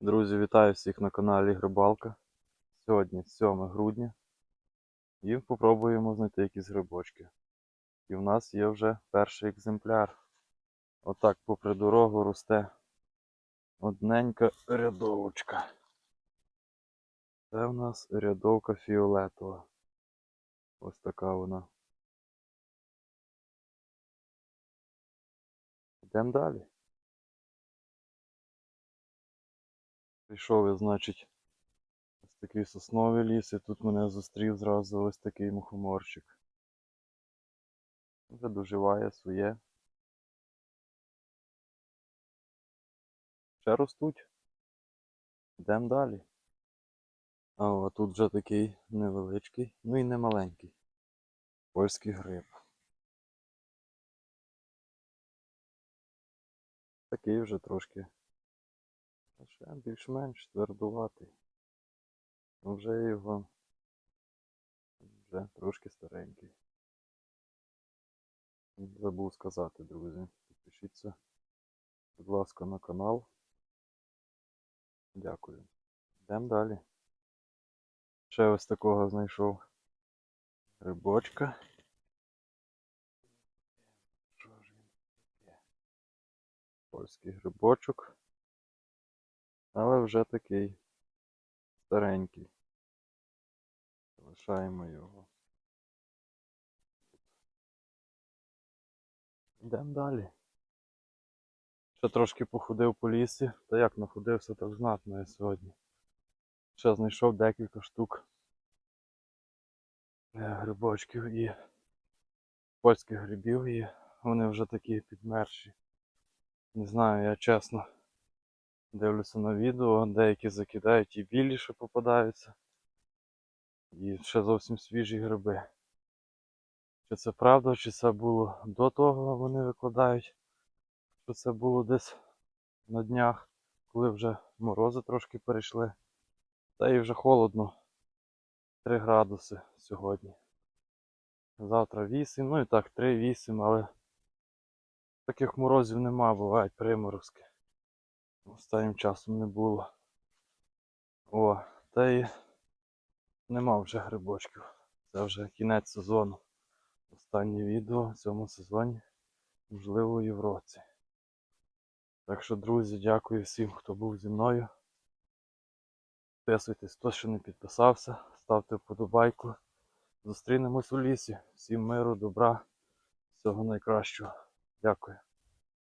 Друзі, вітаю всіх на каналі Грибалка. Сьогодні 7 грудня і попробуємо знайти якісь грибочки. І в нас є вже перший екземпляр. Отак попри дорогу росте одненька рядовочка. Це в нас рядовка фіолетова. Ось така вона. Йдемо далі. Прийшов я, значить, ось такий сосновий ліс, і тут мене зустрів зразу ось такий мухоморчик. Вже доживає своє. Ще ростуть. Йдемо далі. А тут вже такий невеличкий, ну і не маленький. Польський гриб. Такий вже трошки ще більш-менш твердуватий. Ну, Вже його вже трошки старенький. Забув сказати, друзі. Підпишіться, будь ласка, на канал. Дякую. Йдемо далі. Ще ось такого знайшов таке? Польський грибочок. Але вже такий старенький. Залишаємо його. Йдемо далі. Ще трошки походив по лісі, та як находився так знатно я сьогодні. Ще знайшов декілька штук е, грибочків і польських грибів, і вони вже такі підмерші. Не знаю, я чесно. Дивлюся на відео, деякі закидають і білі ще попадаються. І ще зовсім свіжі гриби. Чи це правда, чи це було до того вони викладають, що це було десь на днях, коли вже морози трошки перейшли. Та і вже холодно. 3 градуси сьогодні. Завтра 8, ну і так, 3-8, але таких морозів нема, бувають приморозки. Останнім часом не було. О, та й нема вже грибочків. Це вже кінець сезону. Останнє відео в цьому сезоні, можливо, у Євроці. Так що, друзі, дякую всім, хто був зі мною. Підписуйтесь, хто ще не підписався, ставте вподобайку. Зустрінемось у лісі. Всім миру, добра, всього найкращого. Дякую.